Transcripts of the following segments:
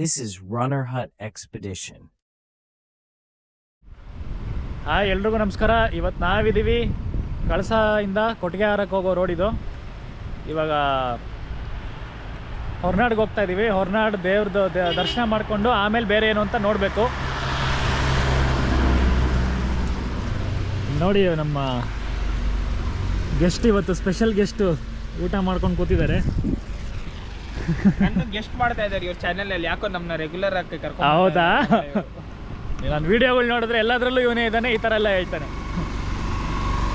This is Runner Hut Expedition. Hi, ಎಲ್ರಿಗೂ ನಮಸ್ಕಾರ. ಇವತ್ತು ನಾವಿದ್ದೀವಿ ಕಳಸದಿಂದ ಕೊಟ್ಟಿಗೆಹಾರಕ್ಕೆ ಹೋಗೋ ರೋಡ್ ಇದು. ಇವಾಗ ಹೊರನಾಡ್ಗೆ ಹೋಗ್ತಾ ಇದ್ದೀವಿ ಹೊರನಾಡು ದೇವ್ರದ್ದು ದರ್ಶನ ಮಾಡಿಕೊಂಡು ಆಮೇಲೆ ಬೇರೆ ಏನು ಅಂತ ನೋಡಬೇಕು. ನೋಡಿ ನಮ್ಮ ಗೆಸ್ಟ್ ಇವತ್ತು ಸ್ಪೆಷಲ್ ಗೆಸ್ಟು ಊಟ ಮಾಡ್ಕೊಂಡು ಕೂತಿದ್ದಾರೆ. ನನ್ನ ಗೆಸ್ಟ್ ಮಾಡ್ತಾ ಇದ್ದಾರೆ ಇವ್ರ ಚಾನೆಲ್ ಅಲ್ಲಿ. ಯಾಕೋ ನಮ್ಮನ್ನ ರೆಗ್ಯುಲರ್ ಆಗಿ ಕರ್ಕೊಂಡು ಹೌದಾ? ನಾನು ವಿಡಿಯೋಗಳು ನೋಡಿದ್ರೆ ಎಲ್ಲದರಲ್ಲೂ ಇವನೇ ಇದ್ದಾನೆ ಈ ಥರ ಎಲ್ಲ ಹೇಳ್ತಾನೆ.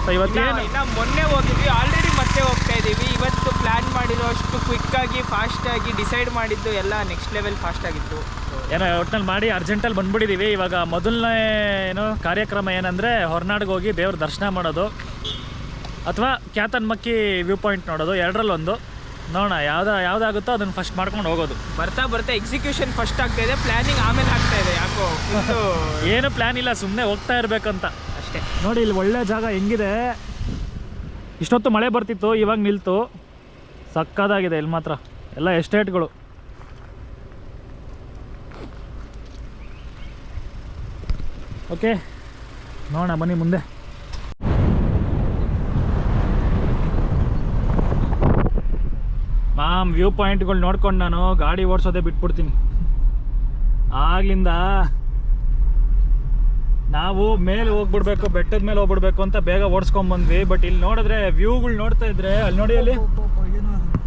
ಸೊ ಇವತ್ತೇನು ಇನ್ನ ಮೊನ್ನೆ ಹೋಗಿದ್ವಿ. ಆಲ್ರೆಡಿ ಮತ್ತೆ ಹೋಗ್ತಾ ಇದೀವಿ. ಇವತ್ತು ಪ್ಲಾನ್ ಮಾಡಿರೋ ಅಷ್ಟು ಕ್ವಿಕ್ ಆಗಿ ಫಾಸ್ಟ್ ಆಗಿ ಡಿಸೈಡ್ ಮಾಡಿದ್ದು ಎಲ್ಲ ನೆಕ್ಸ್ಟ್ ಲೆವೆಲ್ ಫಾಸ್ಟ್ ಆಗಿತ್ತು. ಏನೋ ಒಟ್ನಲ್ಲಿ ಮಾಡಿ ಅರ್ಜೆಂಟಲ್ಲಿ ಬಂದ್ಬಿಟ್ಟಿದ್ದೀವಿ ಇವಾಗ ಮೊದಲನೇ ಏನೋ ಕಾರ್ಯಕ್ರಮ ಏನಂದರೆ ಹೊರನಾಡಿಗೆ ಹೋಗಿ ದೇವ್ರ ದರ್ಶನ ಮಾಡೋದು. ಅಥವಾ ಕ್ಯಾತನ್ಮಕ್ಕಿ ವ್ಯೂ ಪಾಯಿಂಟ್ ನೋಡೋದು ಎರಡರಲ್ಲೊಂದು. ನೋಡೋಣ ಯಾವ್ದು ಯಾವ್ದಾಗುತ್ತೋ ಅದನ್ನು ಫಸ್ಟ್ ಮಾಡ್ಕೊಂಡು ಹೋಗೋದು. ಬರ್ತಾ ಬರ್ತಾ ಎಕ್ಸಿಕ್ಯೂಷನ್ ಫಸ್ಟ್ ಆಗ್ತಾ ಇದೆ ಪ್ಲಾನಿಂಗ್ ಆಮೇಲೆ ಆಗ್ತಾ ಇದೆ ಯಾಕೋ? ಏನು ಪ್ಲ್ಯಾನ್ ಇಲ್ಲ ಸುಮ್ಮನೆ ಹೋಗ್ತಾ ಇರಬೇಕಂತ. ಅಷ್ಟೇ. ನೋಡಿ ಇಲ್ಲಿ ಒಳ್ಳೆ ಜಾಗ ಹೆಂಗಿದೆ? ಇಷ್ಟೊತ್ತು ಮಳೆ ಬರ್ತಿತ್ತು ಇವಾಗ ನಿಲ್ತು. ಸಕ್ಕದಾಗಿದೆ ಇಲ್ಲಿ ಮಾತ್ರ. ಎಲ್ಲ ಎಸ್ಟೇಟ್ಗಳು. ಓಕೆ ನೋಡೋಣ ಬನ್ನಿ ಮುಂದೆ ಮಾಮ್ ವ್ಯೂ ಪಾಯಿಂಟ್ಗಳು ನೋಡ್ಕೊಂಡು ನಾನು ಗಾಡಿ ಓಡಿಸೋದೇ ಬಿಟ್ಬಿಡ್ತೀನಿ. ಆಗ್ಲಿಂದ ನಾವು ಮೇಲೆ ಹೋಗ್ಬಿಡ್ಬೇಕು ಬೆಟ್ಟದ ಮೇಲೆ ಹೋಗ್ಬಿಡ್ಬೇಕು ಅಂತ ಬೇಗ ಓಡಿಸ್ಕೊಂಡ್ ಬಂದ್ವಿ. ಬಟ್ ಇಲ್ಲಿ ನೋಡಿದ್ರೆ ವ್ಯೂಗಳು ನೋಡ್ತಾ ಇದ್ರೆ ಅಲ್ಲಿ ನೋಡಿ ಅಲ್ಲಿ.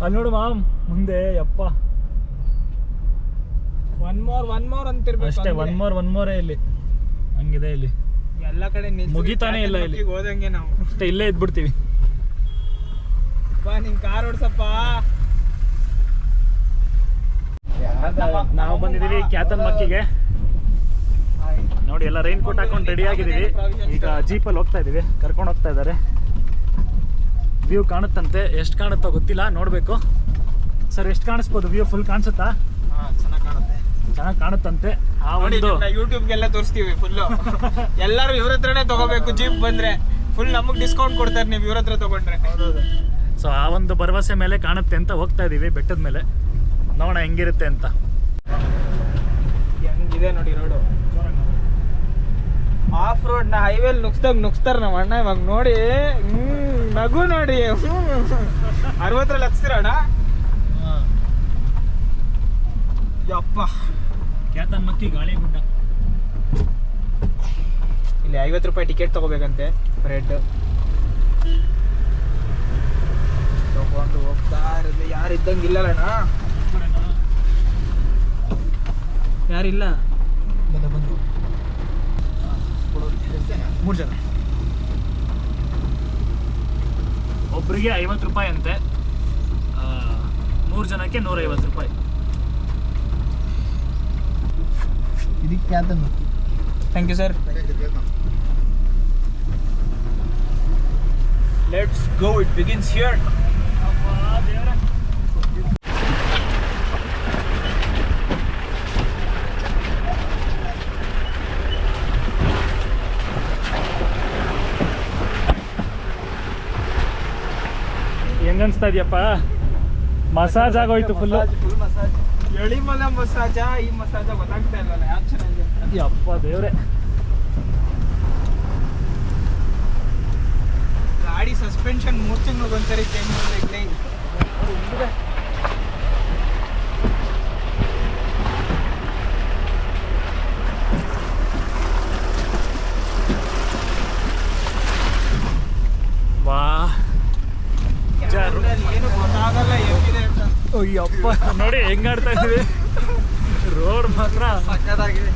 ಅಲ್ಲಿ ನೋಡು ಮಾಮ್ ಮುಂದೆ ಯಪ್ಪ. ಒನ್ ಮೋರ್ ಒನ್ ಮೋರ್ ಅಂತಿರ್ಬೇಕು ಅಷ್ಟೇ ಒನ್ ಮೋರ್ ಒನ್ ಮೋರೇ ಇಲ್ಲಿ. ಹಂಗಿದೆ ಇಲ್ಲಿ. ಎಲ್ಲ ಕಡೆ ಮುಗಿತಾನೆ ಇಲ್ಲ ಇಲ್ಲಿ. ಹೋದಂಗೆ ನಾವು. ಅಷ್ಟೇ ಇಲ್ಲೇ ಇದ್ಬಿಡ್ತೀವಿ. ಬಾ ನಿನ್ ಕಾರ್ ಓಡ್ಸಪ್ಪ. ನಾವು ಬಂದಿದ್ದೀವಿ ಕ್ಯಾತನ್ ಮಕ್ಕಿಗೆ. ನೋಡಿ ಎಲ್ಲ ರೈನ್ ಕೋಟ್ ಹಾಕೊಂಡು ರೆಡಿ ಆಗಿದ್ದೀವಿ. ಈಗ ಜೀಪಲ್ಲಿ ಹೋಗ್ತಾ ಇದ್ದೀವಿ. ಕರ್ಕೊಂಡು ಹೋಗ್ತಾ ಇದ್ದಾರೆ. ವ್ಯೂ ಕಾಣುತ್ತಂತೆ. ಎಷ್ಟು ಕಾಣುತ್ತೋ ಗೊತ್ತಿಲ್ಲ. ನೋಡಬೇಕು. ಸರ್ ಎಷ್ಟು ಕಾಣಿಸ್ಬೋದು? ವ್ಯೂ ಫುಲ್ ಕಾಣಿಸುತ್ತಾ? ಚೆನ್ನಾಗಿ ಕಾಣುತ್ತೆ. ಚೆನ್ನಾಗಿ ಕಾಣುತ್ತಂತೆ. ಆ ಒಂದು ಯೂಟ್ಯೂಬ್ಗೆಲ್ಲ ತೋರಿಸ್ತೀವಿ ಫುಲ್ಲು ಎಲ್ಲರೂ ಇವ್ರ ಹತ್ರನೇ ತಗೋಬೇಕು ಜೀಪ್ ಬಂದ್ರೆ. ಫುಲ್ ನಮಗೆ ಡಿಸ್ಕೌಂಟ್ ಕೊಡ್ತಾರೆ ನೀವು ಇವ್ರ ಹತ್ರ ತಗೊಂಡ್ರೆ. ಸೊ ಆ ಒಂದು ಭರವಸೆ ಮೇಲೆ ಕಾಣುತ್ತೆ ಅಂತ ಹೋಗ್ತಾ ಇದ್ದೀವಿ ಬೆಟ್ಟದ ಮೇಲೆ. ನೋಡೋಣ ಹೆಂಗಿರುತ್ತೆ ಅಂತ. ಹೆಂಗಿದೆ ನೋಡಿ ರೋಡು ಆಫ್ ರೋಡ್ನ ಹೈವೇಲ್ ನುಗ್ಸ್ದಾಗ ನುಗ್ಸ್ತಾರ ನಮ್ಮ ಅಣ್ಣ ಇವಾಗ ನೋಡಿ. ಹ್ಮ್ ನಗು ನೋಡಿ. ಅರವತ್ತರಲ್ಲಿ ಹಚ್ತಿರೋಣ ಯಪ್ಪ. ಕ್ಯಾತನ್ ಮಕ್ಕಿ ಗಾಳಿ ಗುಡ್ಡ ಇಲ್ಲಿ ಐವತ್ತು ರೂಪಾಯಿ ಟಿಕೆಟ್ ತಗೋಬೇಕಂತೆ ರೆಡ್ ತಗೊಂಡು ಹೋಗ್ತಾ ಇರಲಿ. ಯಾರು ಇದ್ದಂಗೆ ಯಾರಿಲ್ಲ? ಬಂದ ಬಂದು. ಮೂರು ಜನ. ಒಬ್ಬರಿಗೆ ಐವತ್ತು ರೂಪಾಯಿ ಅಂತೆ. ಮೂರು ಜನಕ್ಕೆ ನೂರೈವತ್ತು ರೂಪಾಯಿ. ಇದಕ್ಕೆ thank you sir let's go it begins here ಹೆಂಗನ್ಸ್ತಾ ಇದೆಯಪ್ಪ? ಮಸಾಜ್ ಆಗೋಯ್ತು ಫುಲ್ ಎಳಿಮಲ ಮಸಾಜ ಈ ಮಸಾಜ ಗೊತ್ತಾಗ್ತಾ ಇಲ್ಲ ಯಾಕೆ ಚೆನ್ನಾಗಿದೆ ಅಂತ. ಯಪ್ಪ ದೇವ್ರೆ. ಗಾಡಿ ಸಸ್ಪೆನ್ಷನ್ ಮೂರು ತಿಂಗಳಿಗೆ ಒಂದ್ಸರಿ ಚೇಂಜ್ ಮಾಡಬೇಕೇ ವಾ ಜಾರು. ಏನು ಗೊತ್ತಾಗಲ್ಲ ಹೆಂಗಿದೆ ಅಂತ ನೋಡಿ ಹೆಂಗಾಡ್ತಾ ಇದೀವಿ ರೋಡ್ ಮಾತ್ರ. ಸಕ್ಕದಾಗಿದೆ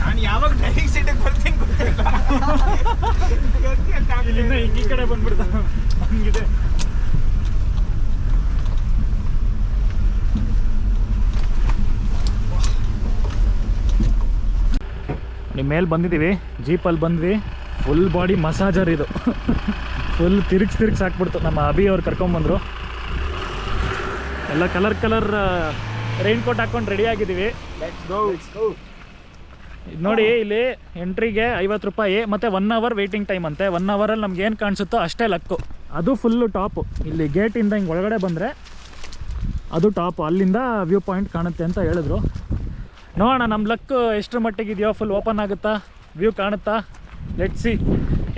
ನಾನು ಯಾವಾಗ ಡ್ರೈವಿಂಗ್ ಸೀಟಿಗೆ ಬರ್ತೀನಿ ಗೊತ್ತಿಲ್ಲ. ಇಲ್ಲಿಂದ ಹಿಂಗ್ ಕಡೆ ಬಂದ್ಬಿಡ್ತ ಹಂಗಿದೆ ನಿಮ್ಮ ಮೇಲೆ ಬಂದಿದ್ದೀವಿ ಜೀಪಲ್ಲಿ ಬಂದ್ವಿ. ಫುಲ್ ಬಾಡಿ ಮಸಾಜರ್ ಇದು. ಫುಲ್ ತಿರುಗ್ಸ್ ತಿರುಗ್ಸಿ ಹಾಕ್ಬಿಡ್ತು. ನಮ್ಮ ಅಭಿ ಅವ್ರು ಕರ್ಕೊಂಬಂದರು. ಎಲ್ಲ ಕಲರ್ ಕಲರ್ ರೈನ್ ಕೋಟ್ ಹಾಕೊಂಡು ರೆಡಿ ಆಗಿದ್ದೀವಿ. ನೋಡಿ ಇಲ್ಲಿ ಎಂಟ್ರಿಗೆ ಐವತ್ತು ರೂಪಾಯಿ ಮತ್ತು ಒನ್ ಅವರ್ ವೆಯ್ಟಿಂಗ್ ಟೈಮ್ ಅಂತೆ. ಒನ್ ಅವರಲ್ಲಿ ನಮ್ಗೆ ಏನು ಕಾಣಿಸುತ್ತೋ ಅಷ್ಟೇ ಲಕ್ಕು ಅದು ಫುಲ್ಲು ಟಾಪು ಇಲ್ಲಿ ಗೇಟಿಂದ ಹಿಂಗೆ ಒಳಗಡೆ ಬಂದರೆ ಅದು ಟಾಪು ಅಲ್ಲಿಂದ ವ್ಯೂ ಪಾಯಿಂಟ್ ಕಾಣುತ್ತೆ ಅಂತ ಹೇಳಿದ್ರು. ನೋಡೋಣ ನಮ್ಮ ಲಕ್ ಎಷ್ಟರ ಮಟ್ಟಿಗೆ ಇದೆಯೋ ಫುಲ್ ಓಪನ್ ಆಗುತ್ತಾ? ವ್ಯೂ ಕಾಣುತ್ತಾ? ಲೆಟ್ ಸಿ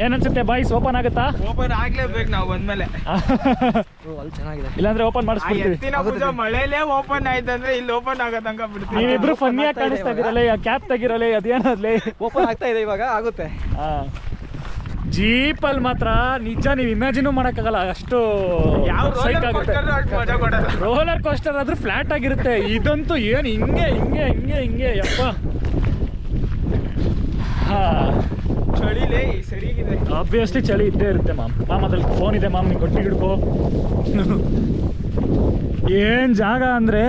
ಏನನ್ಸುತ್ತೆ ಬಾಯ್ಸ್ ಓಪನ್ ಆಗುತ್ತಾ? ಓಪನ್ ಆಗ್ಲೇಬೇಕು ನಾವು ಬಂದ್ಮೇಲೆ. ಚೆನ್ನಾಗಿದೆ. ಇಲ್ಲಾಂದ್ರೆ ಓಪನ್ ಮಾಡಿಸ್ಬಿಡ್ತೀವಿ. ಮಳೆಲೇ ಓಪನ್ ಆಯ್ತಂದ್ರೆ ಇಲ್ಲಿ ಓಪನ್ ಆಗತ್ತಂಗ ಬಿಡ್ತೀವಿ. ನೀವಿಬ್ರು ಫನ್ನಿಯಾಗಿ ಕಾಣಿಸ್ತಾ ಇದೀರಲ್ಲ ಕ್ಯಾಪ್ ತೆಗಿರಲ್ಲ ಅದೇನಾದ್ಲಿ? ಓಪನ್ ಆಗ್ತಾ ಇದೆ ಇವಾಗ ಆಗುತ್ತೆ. ಜೀಪಲ್ಲಿ ಮಾತ್ರ ನಿಜ ನೀವು ಇಮ್ಯಾಜಿನೂ ಮಾಡೋಕ್ಕಾಗಲ್ಲ ಅಷ್ಟು ಯಾವ ಸೈಕ್ ಆಗುತ್ತೆ. ಮಜಾ ಕೊಡಲ್ಲ. ರೋಲರ್ ಕೋಸ್ಟರ್ ಆದ್ರೂ ಫ್ಲಾಟ್ ಆಗಿರುತ್ತೆ. ಇದಂತೂ ಏನು ಹಿಂಗೆ ಹಿಂಗೆ ಹಿಂಗೆ ಹಿಂಗೆ ಯಪ್ಪ. ಹಾ. ಚಳಿಲೇ ಸರಿಗಿದೆ ಆಬ್ವಿಯಸ್ಲಿ ಚಳಿ ಇದ್ದೇ ಇರುತ್ತೆ ಮಾಮ್. ಮಾಮ್ ಅದ್ರಲ್ಲಿ ಫೋನ್ ಇದೆ ಮಾಮ್ ನೀವು ಕೊಟ್ಟಿ ಹಿಡ್ಕೋ. ಏನ್ ಜಾಗ ಅಂದ್ರೆ?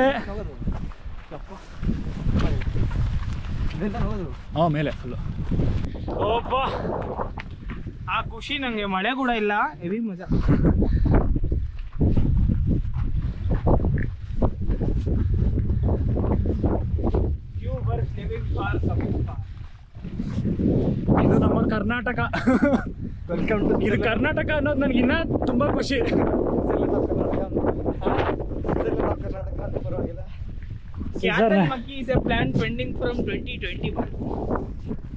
ಹಾ ಮೇಲೆ ಫುಲ್ಲು ಒಬ್ಬ ಆ ಖುಷಿ ನಂಗೆ ಮಳೆ ಕೂಡ ಇಲ್ಲ. ಹೆವಿ ಮಜಾ. Viewers ಲಿವಿಂಗ್ far ಸಮೀಪ. ಇದು ನಮ್ಮ ಕರ್ನಾಟಕ. ವೆಲ್ಕಮ್ ಟು ಇದು ಕರ್ನಾಟಕ ಅನ್ನೋದು ನನಗೆ ಇನ್ನೂ ತುಂಬ ಖುಷಿ. A plan pending from 2021.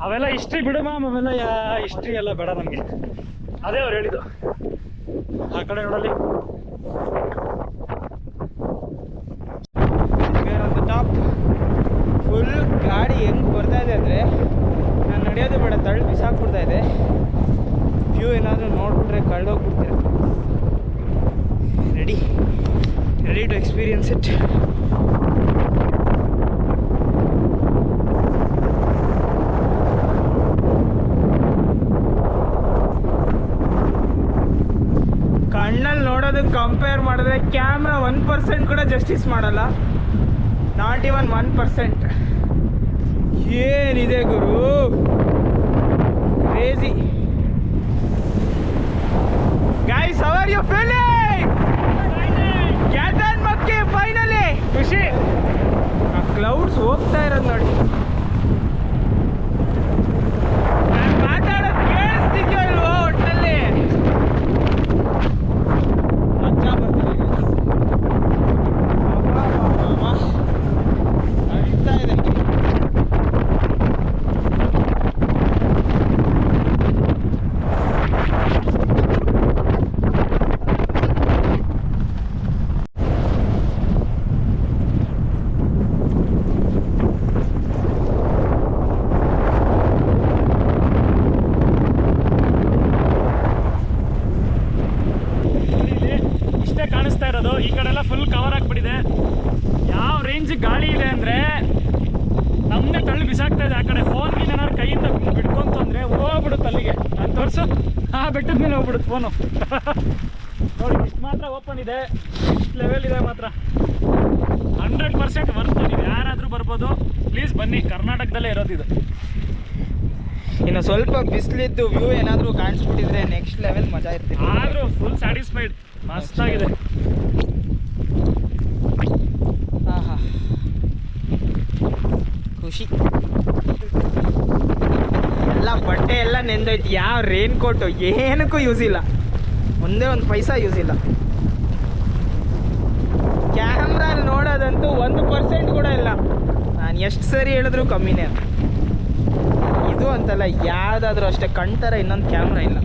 ಅವೆಲ್ಲ ಹಿಸ್ಟ್ರಿ ಬಿಡು ಮ್ಯಾಮ್ ಅವೆಲ್ಲ ಯಾ ಹಿಸ್ಟ್ರಿ ಎಲ್ಲ ಬೇಡ ನಮಗೆ. ಅದೇ ಅವ್ರು ಹೇಳಿದ್ದು. ಆ ಕಡೆ ನೋಡಲ್ಲಿ We are on the top. Full ಗಾಡಿ ಹೆಂಗ್ ಬರ್ತಾ ಇದೆ ಅಂದರೆ ನಾನು ನಡೆಯೋದು ಬೇಡ, ತಳ್ಳಿ ಬಿಸಾಕ್ಬಿಡ್ತಾ ಇದೆ. ವ್ಯೂ ಏನಾದರೂ ನೋಡ್ಬಿಟ್ರೆ ಕಳ್ದೋಗ್ಬಿಡ್ತೀರ. Ready ready to experience it ಕಣ್ಣಲ್ಲಿ ನೋಡೋದಕ್ಕೆ ಕಂಪೇರ್ ಮಾಡಿದ್ರೆ ಕ್ಯಾಮ್ರಾ ಒನ್ ಪರ್ಸೆಂಟ್ ಕೂಡ ಜಸ್ಟಿಸ್ ಮಾಡಲ್ಲ. ನಾಟ್ ಇವನ್ ಒನ್ ಪರ್ಸೆಂಟ್ ಏನಿದೆ ಗುರು? Crazy guys how are you feeling ಕ್ಯಾಟನ್ ಮಕ್ಕಿ ಫೈನಲಿ ಖುಷಿ. ಆ ಕ್ಲೌಡ್ಸ್ ಹೋಗ್ತಾ ಇರೋದು ನೋಡಿ ನಾನ್ ಮಾತಾಡೋದು ಕೇಳಿಸ್ತಿದ್ಯೋ ಇಲ್ವೋ ಒಟ್ಟಲ್ಲಿ ಮಜಾ ಬರ್ತಿದೆ guys. ಅಬ್ಬಬ್ಬಬ್ಬಬ್ಬ. ಅರಿತಾ ಇದೆ ನನಗೆ. ಇದೆ. ಇಷ್ಟೇ ಕಾಣಿಸ್ತಾ ಇರೋದು ಈ ಕಡೆ ಎಲ್ಲ ಫುಲ್ ಕವರ್ ಆಗಿಬಿಟ್ಟಿದೆ ಯಾವ ರೇಂಜ್ ಗಾಳಿ ಇದೆ ಅಂದರೆ ನಮ್ಮನ್ನೇ ತಳ್ಳಿ ಬಿಸಾಕ್ತಾ ಇದೆ. ಆ ಕಡೆ ಫೋನ್ ಏನಾದ್ರು ಕೈಯಿಂದ ಬಿಟ್ಕೊಂತು ಅಂದರೆ ಹೋಗ್ಬಿಡುತ್ತೆ ಅಲ್ಲಿಗೆ. ನಾನು ತೋರಿಸು ಆ ಬೆಟ್ಟದ ಮೇಲೆ ಹೋಗ್ಬಿಡುತ್ತೆ ಫೋನು ನೋಡಿ ಇಷ್ಟು ಮಾತ್ರ ಓಪನ್ ಇದೆ. ಇಷ್ಟು ಲೆವೆಲ್ ಇದೆ ಮಾತ್ರ. ಹಂಡ್ರೆಡ್ ಪರ್ಸೆಂಟ್ ವರ್ತು ನೀವು ಯಾರಾದರೂ ಬರ್ಬೋದು ಪ್ಲೀಸ್ ಬನ್ನಿ. ಕರ್ನಾಟಕದಲ್ಲೇ ಇರೋದು ಇದು. ಇನ್ನು ಸ್ವಲ್ಪ ಬಿಸಿಲಿದ್ದು ವ್ಯೂ ಏನಾದರೂ ಕಾಣಿಸ್ಬಿಟ್ಟಿದ್ರೆ ನೆಕ್ಸ್ಟ್ ಲೆವೆಲ್ ಮಜಾ ಇರ್ತೀವಿ ಆದರೂ ಫುಲ್ ಸ್ಯಾಟಿಸ್ಫೈಡ್ ಮಸ್ತಾಗಿದೆ ಖುಷಿ. ಎಲ್ಲ ಬಟ್ಟೆ ಎಲ್ಲ ನೆಂದೋಯ್ತು ಯಾವ ರೇನ್ ಕೋಟು ಏನಕ್ಕೂ ಯೂಸ್ ಇಲ್ಲ. ಒಂದೇ ಒಂದು ಪೈಸಾ ಯೂಸ್ ಇಲ್ಲ. ಕ್ಯಾಮ್ರಾ ನೋಡೋದಂತೂ ಒಂದು ಪರ್ಸೆಂಟ್ ಕೂಡ ಇಲ್ಲ. ನಾನು ಎಷ್ಟು ಸರಿ ಹೇಳಿದ್ರು ಕಮ್ಮಿನೇ. ಇದು ಅಂತಲ್ಲ, ಯಾವುದಾದ್ರೂ ಅಷ್ಟೇ. ಕಣ್ತರ ಇನ್ನೊಂದು ಕ್ಯಾಮ್ರಾ ಇಲ್ಲ.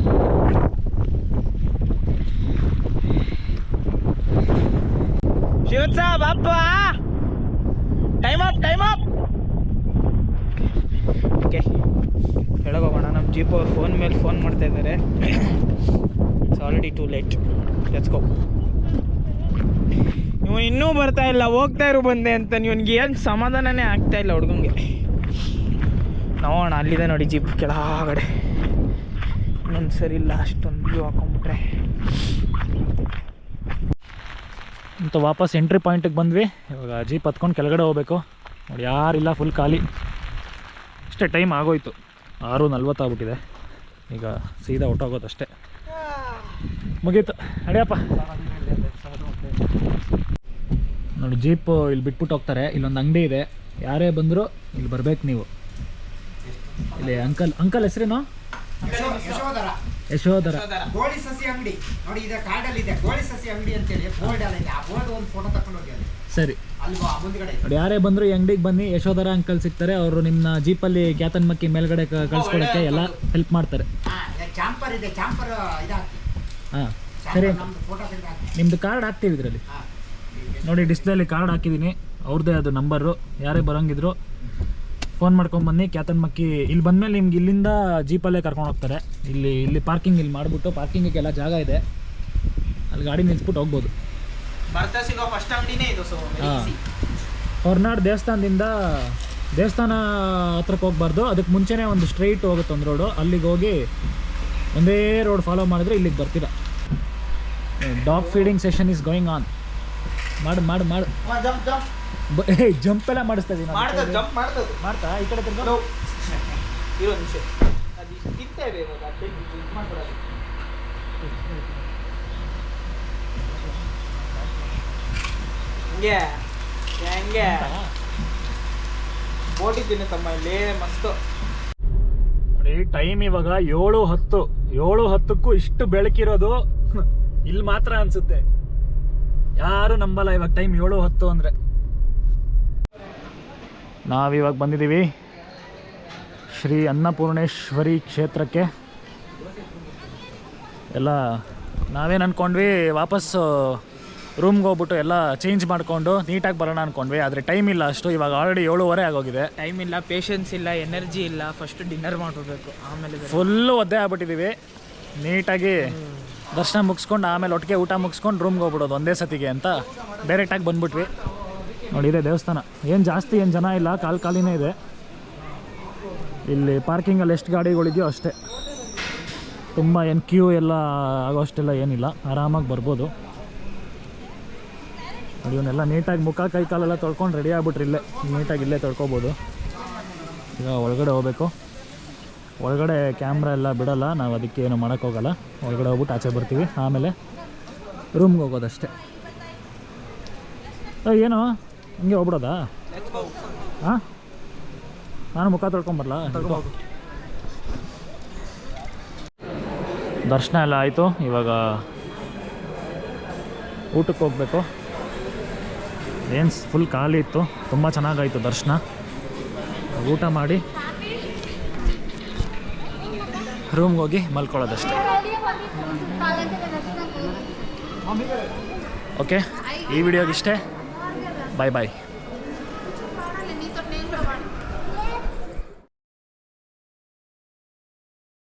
ಶಿವತ್ಸ ಬಾಪ time up time up okay. ಹೋಗೋಣ. ನಮ್ಮ ಜೀಪ್ ಅವ್ರು ಫೋನ್ ಮೇಲೆ ಫೋನ್ ಮಾಡ್ತಾ ಇದ್ದಾರೆ. It's already too late go ಇವನು ಇನ್ನೂ ಬರ್ತಾ ಇಲ್ಲ. ಹೋಗ್ತಾ ಇರು ಬಂದೆ ಅಂತ. ಇವನಿಗೆ ಏನು ಸಮಾಧಾನನೇ ಆಗ್ತಾ ಇಲ್ಲ ಹುಡುಗಂಗೆ. ನೋಡೋಣ, ಅಲ್ಲಿದೆ ನೋಡಿ ಜೀಪ್ ಕೆಳಗಡೆ. ಇನ್ನೊಂದು ಸರಿ ಇಲ್ಲ, ಅಷ್ಟೊಂದು ವ್ಯೂ ಹಾಕೊಂಬಿಟ್ರೆ ಅಂತ ವಾಪಸ್ ಎಂಟ್ರಿ ಪಾಯಿಂಟಿಗೆ ಬಂದ್ವಿ. ಇವಾಗ ಜೀಪ್ ಹತ್ಕೊಂಡು ಕೆಳಗಡೆ ಹೋಗ್ಬೇಕು. ನೋಡಿ, ಯಾರಿಲ್ಲ ಫುಲ್ ಖಾಲಿ. ಅಷ್ಟೇ ಟೈಮ್ ಆಗೋಯ್ತು. ಆರು ನಲ್ವತ್ತಾಗ್ಬಿಟ್ಟಿದೆ ಈಗ ಸೀದಾ ಹೊಟ್ಟೋಗೋದಷ್ಟೇ ಮುಗೀತು. ಅಡಿಯಪ್ಪ ನೋಡಿ ಜೀಪ್ ಇಲ್ಲಿ ಬಿಟ್ಬಿಟ್ಟು ಹೋಗ್ತಾರೆ. ಇಲ್ಲೊಂದು ಅಂಗಡಿ ಇದೆ. ಯಾರೇ ಬಂದರೂ ಇಲ್ಲಿ ಬರ್ಬೇಕು ನೀವು. ಇಲ್ಲಿ ಅಂಕಲ್ ಅಂಕಲ್ ಹೆಸರೇನು? ಯಶೋಧರ. ಗೋಳಿ ಸಸಿ ಅಂಗಡಿ. ನೋಡಿ ಇದೆ ಕಾರ್ಡಲ್ಲಿ ಇದೆ ಗೋಳಿ ಸಸಿ ಅಂಗಡಿ ಅಂತೇಳಿ ಬೋರ್ಡ್ ಅಲ್ಲಿ ಇದೆ. ಆ ಬೋರ್ಡ್ ಒಂದು ಫೋಟೋ ತಕೊಂಡು ಹೋಗಿ ಸರಿ. ಯಾರೇ ಬಂದ್ರು ಈ ಅಂಗಡಿಗೆ ಬನ್ನಿ ಯಶೋಧರ ಅಂಕಲ್ ಸಿಗ್ತಾರೆ ಅವರು ನಿಮ್ಮ ಜೀಪಲ್ಲಿ ಕ್ಯಾತನ್ಮಕ್ಕಿ ಮೇಲ್ಗಡೆ ಕಳ್ಸ್ಕೊಡಕ್ಕೆ ಎಲ್ಲ ಹೆಲ್ಪ್ ಮಾಡ್ತಾರೆ. ಹಾ ಸರಿ. ನಿಮ್ಮದು ಕಾರ್ಡ್ ಹಾಕ್ತೀವಿ ಇದರಲ್ಲಿ. ನೋಡಿ ಡಿಸ್ಪ್ಲೇಲಿ ಕಾರ್ಡ್ ಹಾಕಿದ್ದೀನಿ ಅವ್ರದ್ದೇ ಅದು ನಂಬರು ಯಾರೇ ಬರೋಂಗಿದ್ರು ಫೋನ್ ಮಾಡ್ಕೊಂಡು ಬನ್ನಿ. ಕ್ಯಾತನ್ಮಕ್ಕಿ ಇಲ್ಲಿ ಬಂದಮೇಲೆ ನಿಮ್ಗೆ ಇಲ್ಲಿಂದ ಜೀಪಲ್ಲೇ ಕರ್ಕೊಂಡು ಹೋಗ್ತಾರೆ. ಇಲ್ಲಿ ಇಲ್ಲಿ ಪಾರ್ಕಿಂಗ್ ಇಲ್ಲಿ ಮಾಡಿಬಿಟ್ಟು ಪಾರ್ಕಿಂಗಿಗೆಲ್ಲ ಜಾಗ ಇದೆ. ಅಲ್ಲಿ ಗಾಡಿ ನಿಲ್ಸ್ಬಿಟ್ಟು ಹೋಗ್ಬೋದು. ಬರ್ತಾ ಸಿಗೋ ಫಸ್ಟ್ ಅಂಗಡಿನೇ ಇದು ಸೊ ಹೊರನಾಡು ದೇವಸ್ಥಾನದಿಂದ ದೇವಸ್ಥಾನ ಹತ್ರಕ್ಕೆ ಹೋಗ್ಬಾರ್ದು. ಅದಕ್ಕೆ ಮುಂಚೆನೇ ಒಂದು ಸ್ಟ್ರೈಟ್ ಹೋಗುತ್ತೆ ಒಂದು ರೋಡು ಅಲ್ಲಿಗೆ ಹೋಗಿ ಒಂದೇ ರೋಡ್ ಫಾಲೋ ಮಾಡಿದ್ರೆ ಇಲ್ಲಿಗೆ ಬರ್ತೀರಾ. Dog feeding session is going on ಮಾಡು ಮಾಡು ಮಾಡು. ಜಂಪ್ ಜಂಪ್ ಏ ಜಂಪ್ ಎಲ್ಲ ಮಾಡಿಸ್ತಾ ಇದೀನಿ ಮಾಡ್ತಾ ಈ ಕಡೆ ತಿರ್ಗೋ? ನಿಮಿಷ ಅದು ಇರ್ತೇವೆ ಇವಾಗ ಅಷ್ಟೇ ಇದು ಮಾಡ್ಕೊಡಲ್ಲ ಹಂಗೆ. ಓಟಿದ್ದೀನಿ ತಮ್ಮ ಮಸ್ತು. ಟೈಮ್ ಇವಾಗ ಏಳು ಹತ್ತು. ಏಳು ಹತ್ತಕ್ಕೂ ಇಷ್ಟು ಬೆಳಕಿರೋದು ಇಲ್ಲಿ ಮಾತ್ರ ಅನ್ಸುತ್ತೆ. ಯಾರು ನಂಬಲ್ಲ ಇವಾಗ ಟೈಮ್ ಏಳು ಹತ್ತು ಅಂದರೆ. ನಾವಿವಾಗ ಬಂದಿದ್ದೀವಿ ಶ್ರೀ ಅನ್ನಪೂರ್ಣೇಶ್ವರಿ ಕ್ಷೇತ್ರಕ್ಕೆ. ಎಲ್ಲ ನಾವೇನು ಅಂದ್ಕೊಂಡ್ವಿ ವಾಪಸ್ಸು ರೂಮ್ಗೆ ಹೋಗ್ಬಿಟ್ಟು ಎಲ್ಲ ಚೇಂಜ್ ಮಾಡಿಕೊಂಡು ನೀಟಾಗಿ ಬರೋಣ ಅಂದ್ಕೊಂಡ್ವಿ ಆದರೆ ಟೈಮ್ ಇಲ್ಲ ಅಷ್ಟು. ಇವಾಗ ಆಲ್ರೆಡಿ ಏಳುವರೆ ಆಗೋಗಿದೆ. ಟೈಮ್ ಇಲ್ಲ ಪೇಷನ್ಸ್ ಇಲ್ಲ ಎನರ್ಜಿ ಇಲ್ಲ. ಫಸ್ಟ್ ಡಿನ್ನರ್ ಮಾಡ್ಕೋಬೇಕು ಆಮೇಲೆ. ಫುಲ್ಲು ಒದ್ದೆ ಆಗ್ಬಿಟ್ಟಿದ್ದೀವಿ ನೀಟಾಗಿ ದರ್ಶನ ಮುಗಿಸ್ಕೊಂಡು ಆಮೇಲೆ ಒಟ್ಟಿಗೆ ಊಟ ಮುಗಿಸ್ಕೊಂಡು ರೂಮ್ಗೆ ಹೋಗ್ಬಿಡೋದು ಒಂದೇ ಸತಿಗೆ ಅಂತ ಡೈರೆಕ್ಟಾಗಿ ಬಂದ್ಬಿಟ್ವಿ. ನೋಡಿ ಇದೆ ದೇವಸ್ಥಾನ. ಏನು ಜಾಸ್ತಿ ಏನು ಜನ ಇಲ್ಲ. ಕಾಲು ಕಾಲಿನೇ ಇದೆ. ಇಲ್ಲಿ ಪಾರ್ಕಿಂಗಲ್ಲಿ ಎಷ್ಟು ಗಾಡಿಗಳಿದೆಯೋ ಅಷ್ಟೇ. ತುಂಬ ಏನು ಕ್ಯೂ ಎಲ್ಲ ಆಗೋ ಅಷ್ಟೆಲ್ಲ ಏನಿಲ್ಲ. ಆರಾಮಾಗಿ ಬರ್ಬೋದು. ನೋಡಿ ಇವನ್ನೆಲ್ಲ ನೀಟಾಗಿ ಮುಖ, ಕೈ ಕಾಲೆಲ್ಲ ತೊಳ್ಕೊಂಡು ರೆಡಿ ಆಗ್ಬಿಟ್ರಿ ಇಲ್ಲೇ. ನೀಟಾಗಿ ಇಲ್ಲೇ ತೊಳ್ಕೊಬೋದು. ಈಗ ಒಳಗಡೆ ಹೋಗ್ಬೇಕು. ಒಳಗಡೆ ಕ್ಯಾಮ್ರಾ ಎಲ್ಲ ಬಿಡಲ್ಲ, ನಾವು ಅದಕ್ಕೆ ಏನು ಮಾಡೋಕ್ಕೋಗಲ್ಲ ಒಳಗಡೆ ಹೋಗ್ಬಿಟ್ಟು ಆಚೆ ಬರ್ತೀವಿ. ಆಮೇಲೆ ರೂಮ್ಗೆ ಹೋಗೋದಷ್ಟೇ. ಏನು? ಹಿಂಗೆ ಹೋಗ್ಬಿಡೋದಾ? ಹಾಂ ನಾನು ಮುಖ ತೊಳ್ಕೊಂಬರಲ್ಲ ದರ್ಶನ ಎಲ್ಲ ಆಯಿತು. ಇವಾಗ ಊಟಕ್ಕೆ ಹೋಗಬೇಕು. ಏನು ಫುಲ್ ಖಾಲಿ ಇತ್ತು. ತುಂಬ ಚೆನ್ನಾಗಾಯಿತು ದರ್ಶನ. ಊಟ ಮಾಡಿ ರೂಮ್ಗೆ ಹೋಗಿ ಮಲ್ಕೊಳ್ಳೋದಷ್ಟೇ. ಓಕೆ ಈ ವಿಡಿಯೋಗಿಷ್ಟೇ ಬಾಯ್ ಬಾಯ್